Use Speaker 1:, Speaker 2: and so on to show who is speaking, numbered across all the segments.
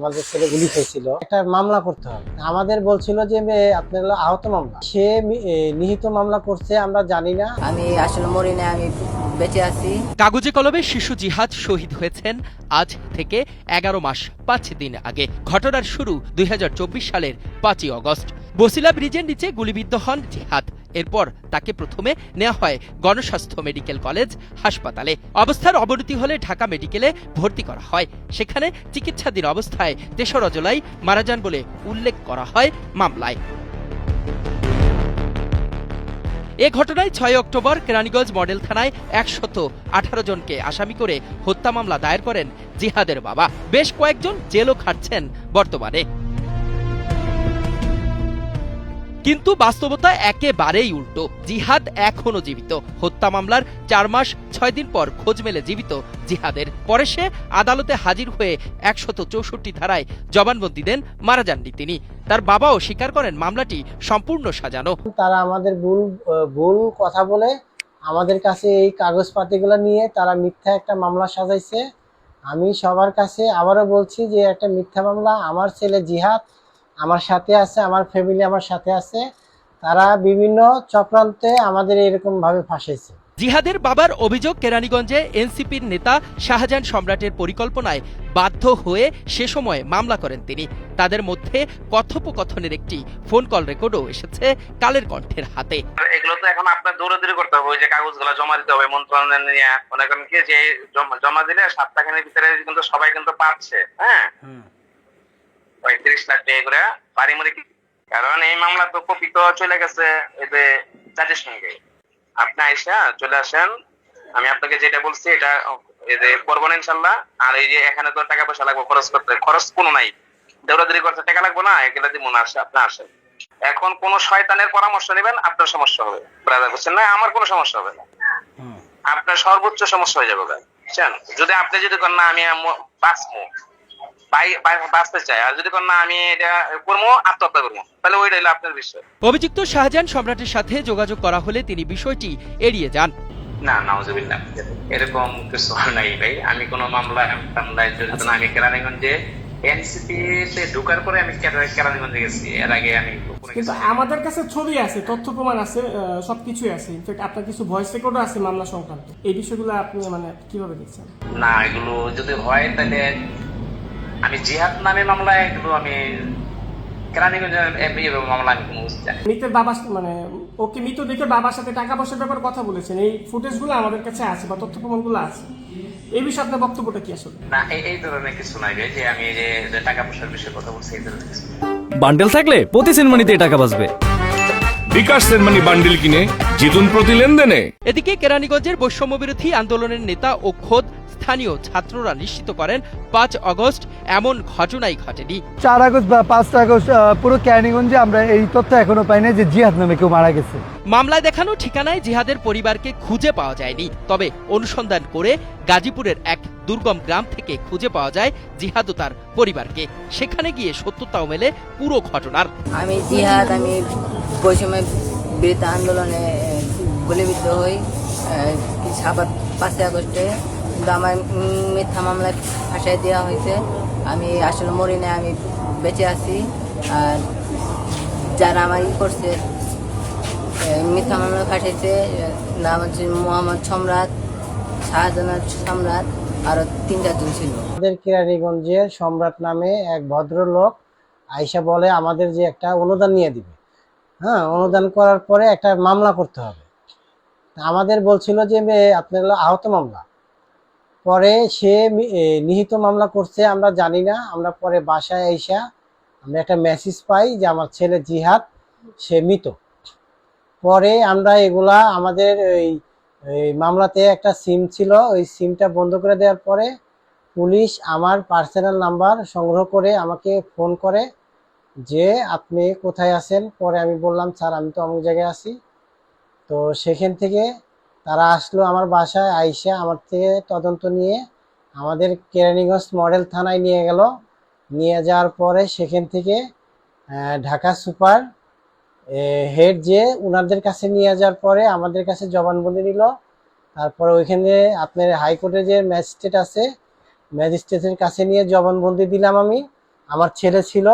Speaker 1: আমাদের ছেলে গুলি খেয়েছিল একটা মামলা করতে হবে। আমাদের বলছিল যে আপনার আহত মামলা। সে নিহিত মামলা করছে আমরা জানি না।
Speaker 2: আমি আসলে মরি না আমি বেঁচে আছি।
Speaker 3: কাগজে কলমে শিশু জিহাদ শহীদ হয়েছেন আজ থেকে এগারো মাস পাঁচ দিন আগে। ঘটনার শুরু দুই হাজার চব্বিশ সালের পাঁচই অগস্ট। বসিলা ব্রিজের নিচে গুলিবিদ্ধ হন জিহাদ। এরপর তাকে প্রথমে নেওয়া হয় গণস্বাস্থ্য মেডিকেল কলেজ হাসপাতালে। অবস্থার অবনতি হলে ঢাকা মেডিকেলে ভর্তি করা হয়। সেখানে চিকিৎসাধীন অবস্থায় তেসরা জুলাই মারা যান বলে উল্লেখ করা হয় মামলায়। এ ঘটনায় ছয় অক্টোবর কেরানীগঞ্জ মডেল থানায় একশত আঠারো জনকে আসামি করে হত্যা মামলা দায়ের করেন জিহাদের বাবা। বেশ কয়েকজন জেলও খাটছেন বর্তমানে। কিন্তু বাস্তবতা একেবারেই উল্টো। জিহাদ এখনও জীবিত। হত্যা মামলার চার মাস, ছয় দিন পর খোঁজ মেলে জীবিত জিহাদের। পরে সে আদালতে হাজির হয়ে একশত চৌষট্টি ধারায় জবানবন্দি দেন, মারা যাননি তিনি। তার বাবাও স্বীকার করেন মামলাটি সম্পূর্ণ সাজানো।
Speaker 1: তারা আমাদের ভুল ভুল কথা বলে আমাদের কাছে এই কাগজপাতিগুলো নিয়ে তারা মিথ্যা একটা মামলা সাজাইছে। আমি সবার কাছে আবারও বলছি যে একটা মিথ্যা মামলা, আমার ছেলে জিহাদ আমার সাথে আছে আমার ফ্যামিলি আমার সাথে আছে। তারা বিভিন্ন চক্রান্তে আমাদের এরকম ভাবে ফাঁসেছে
Speaker 3: জিহাদের বাবার অভিযোগ কেরানীগঞ্জে এনসিপির নেতা শাহজাহান সম্রাটের পরিকল্পনায় বাধ্য হয়ে সে সময় মামলা করেন তিনি। তাদের মধ্যে কথোপকথনের একটি ফোন কল রেকর্ডও এসেছে কালের কণ্ঠের হাতে।
Speaker 4: এগুলো তো এখন আপনার দৌড়াদৌড়ি করতে হবে ওই যে কাগজগুলো জমা দিতে হবে মন্ত্রণালয় নিয়ে। মনে করেন কি যে জমা- জমা দিলে সপ্তাহখানের ভিতরে কিন্তু সবাই কিন্তু পাচ্ছে হ্যাঁ? পঁয়ত্রিশ লাখ টাকা করে পারিমারিক কারণ এই মামলা তো কপি তো চলে গেছে এই যে জাজের সঙ্গে। আপনি আইসা চলে আসেন আমি আপনাকে যেটা বলছি এটা এই যে করবেন ইনশাল্লাহ আর এই যে এখানে তো টাকা পয়সা লাগবে খরচ করতে খরচ কোনো নাই। দৌড়াদৌড়ি করতে টাকা লাগবে না এগুলো দিব না আসে আপনি আসেন। এখন কোন শয়তানের পরামর্শ নেবেন আপনার সমস্যা হবে। ব্রাদার বুঝছেন না আমার কোনো সমস্যা হবে না। আপনার সর্বোচ্চ সমস্যা হয়ে যাবে বুঝছেন? যদি আপনি যদি করেন না আমি আম- বাঁচবো।
Speaker 3: অভিযুক্ত শাহজাহান সম্রাটের সাথে যোগাযোগ করা হলে তিনি বিষয়টি এড়িয়ে যান।
Speaker 4: না নাউজুবিল্লাহ এরকম কিছু নাই ভাই। আমি কোনো মামলা মামলায় জড়িত না। আমি কেরানীগঞ্জে এনসিপি তে ঢোকার পরে আমি কেরানীগঞ্জে গেছি। এর আগে আমি
Speaker 5: কিন্তু আমাদের কাছে ছবি আছে তথ্য প্রমাণ আছে সবকিছুই আছে। ইনফ্যাক্ট আপনার কিছু ভয়েস রেকর্ডও আছে মামলা সংক্রান্ত। এই বিষয়গুলো আপনি মানে কীভাবে দেখছেন?
Speaker 4: না এগুলো যদি হয় তাহলে আমি জিহাদ নামে মামলায় এগুলো আমি।
Speaker 5: মৃতের বাবা মানে ওকে মৃত দেখে বাবার সাথে টাকা পয়সার ব্যাপারে কথা বলেছেন? এই ফুটেজগুলো আমাদের কাছে আছে বা তথ্য প্রমাণগুলো আছে। এই বিষয়ে আপনার বক্তব্যটা কি আসলে?
Speaker 4: না এই এই ধরনের কিছু নাই যে আমি যে যে টাকা পয়সার বিষয়ে কথা বলছি এই ধরনের কিছু
Speaker 6: বান্ডেল থাকলে প্রতি সেনমানিতে টাকা বাঁচবে।
Speaker 7: বিকাশ সেনমানি বান্ডিল কিনে জিতুন প্রতি লেনদেনে।
Speaker 3: এদিকে কেরানীগঞ্জের বৈষম্য বিরোধী আন্দোলনের নেতা ও খোদ স্থানীয় ছাত্ররা নিশ্চিত করেন পাঁচ অগস্ট এমন ঘটনাই ঘটেনি।
Speaker 8: চার আগস্ট বা পাঁচ আগস্ট পুরো ক্যানিগঞ্জে আমরা এই তথ্য এখনও পাই না যে জিহাদ নামে কেউ মারা গেছে।
Speaker 3: মামলায় দেখানো ঠিকানায় জিহাদের পরিবারকে খুঁজে পাওয়া যায়নি। তবে অনুসন্ধান করে গাজীপুরের এক দুর্গম গ্রাম থেকে খুঁজে পাওয়া যায় জিহাদ ও তার পরিবারকে। সেখানে গিয়ে সত্যতাও মেলে পুরো ঘটনার।
Speaker 2: আমি জিহাদ আমি বৈষম্য বিরুদ্ধে আন্দোলনে গুলিবিদ্ধ হই সাবাত পাঁচই আগস্টে। কিন্তু আমার মিথ্যা মামলায় ফাঁসাই দেওয়া হয়েছে। আমি আসলে মরি না আমি বেঁচে আছি। আর যারা আমার ই করছে মিথ্যা মামলা ফাঁসাইছে নাম হচ্ছে মোহাম্মদ সম্রাট, শাহজাহান সম্রাট আরও তিন চারজন ছিল।
Speaker 1: আমাদের কিরানীগঞ্জের সম্রাট নামে এক ভদ্রলোক আইসা বলে, আমাদের যে একটা অনুদান নিয়ে দিবে। হ্যাঁ অনুদান করার পরে একটা মামলা করতে হবে। আমাদের বলছিল যে আপনার আহত মামলা। পরে সে নিহিত মামলা করছে, আমরা জানি না। আমরা পরে বাসায় আইসা আমরা একটা মেসেজ পাই যে আমার ছেলে জিহাদ, সে মৃত। পরে আমরা এগুলা আমাদের এই মামলাতে একটা সিম ছিল, ওই সিমটা বন্ধ করে দেওয়ার পরে পুলিশ আমার পার্সোনাল নাম্বার সংগ্রহ করে আমাকে ফোন করে যে, আপনি কোথায় আছেন? পরে আমি বললাম, স্যার, আমি তো অমুক জায়গায় আছি। তো সেখান থেকে তারা আসলো আমার বাসায়, আইসা আমার থেকে তদন্ত নিয়ে আমাদের কেরানীগঞ্জ মডেল থানায় নিয়ে গেল। নিয়ে যাওয়ার পরে সেখান থেকে ঢাকা সুপার হেড যে উনাদের কাছে নিয়ে যাওয়ার পরে আমাদের কাছে জবানবন্দি নিল তারপরে ওইখানে আপনার হাইকোর্টে যে ম্যাজিস্ট্রেট আছে, ম্যাজিস্ট্রেটের কাছে নিয়ে জবানবন্দি দিলাম আমি। আমার ছেলে ছিল।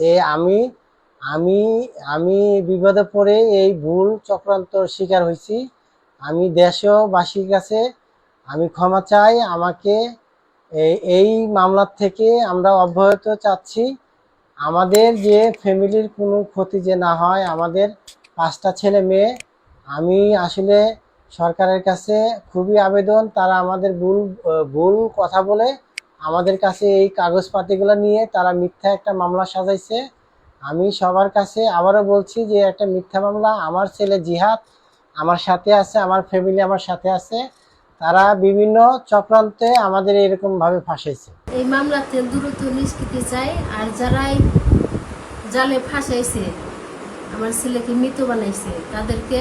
Speaker 1: তে আমি আমি আমি বিপদে পড়ে এই ভুল চক্রান্ত শিকার হয়েছি। আমি দেশবাসীর কাছে আমি ক্ষমা চাই, আমাকে এই মামলার থেকে আমরা অব্যাহত চাচ্ছি। আমাদের যে ফ্যামিলির কোনো ক্ষতি যে না হয়, আমাদের পাঁচটা ছেলে মেয়ে, আমি আসলে সরকারের কাছে খুবই আবেদন, তারা আমাদের ভুল ভুল কথা বলে আমাদের কাছে এই কাগজপাতিগুলো নিয়ে তারা মিথ্যা একটা মামলা সাজাইছে। আমি সবার কাছে আবারও বলছি যে, একটা মিথ্যা মামলা, আমার ছেলে জিহাদ আমার সাথে আছে, আমার ফ্যামিলি আমার সাথে আছে। তারা বিভিন্ন চক্রান্তে আমাদের এরকম ভাবে ফাঁসাইছে।
Speaker 9: এই মামলাতে দ্রুত নিষ্কৃতি চাই, আর যারাই জালে ফাঁসাইছে, আমার ছেলেকে মৃত বানাইছে, তাদেরকে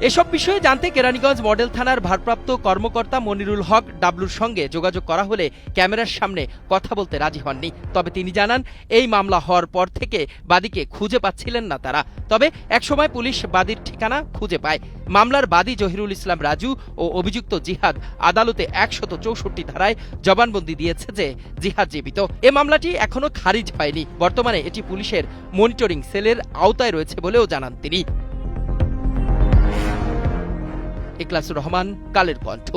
Speaker 3: এসব বিষয়ে জানতে কেরানীগঞ্জ মডেল থানার ভারপ্রাপ্ত কর্মকর্তা মনিরুল হক ডাবলুর সঙ্গে যোগাযোগ করা হলে ক্যামেরার সামনে কথা বলতে রাজি হননি। তবে তিনি জানান, এই মামলা হওয়ার পর থেকে বাদীকে খুঁজে পাচ্ছিলেন না তারা। তবে একসময় পুলিশ বাদীর ঠিকানা খুঁজে পায়। মামলার বাদী জহিরুল ইসলাম রাজু ও অভিযুক্ত জিহাদ আদালতে একশত চৌষট্টি ধারায় জবানবন্দি দিয়েছে যে জিহাদ জীবিত। এ মামলাটি এখনও খারিজ হয়নি। বর্তমানে এটি পুলিশের মনিটরিং সেলের আওতায় রয়েছে বলেও জানান তিনি। ইকলাসুর রহমান কালের কণ্ঠ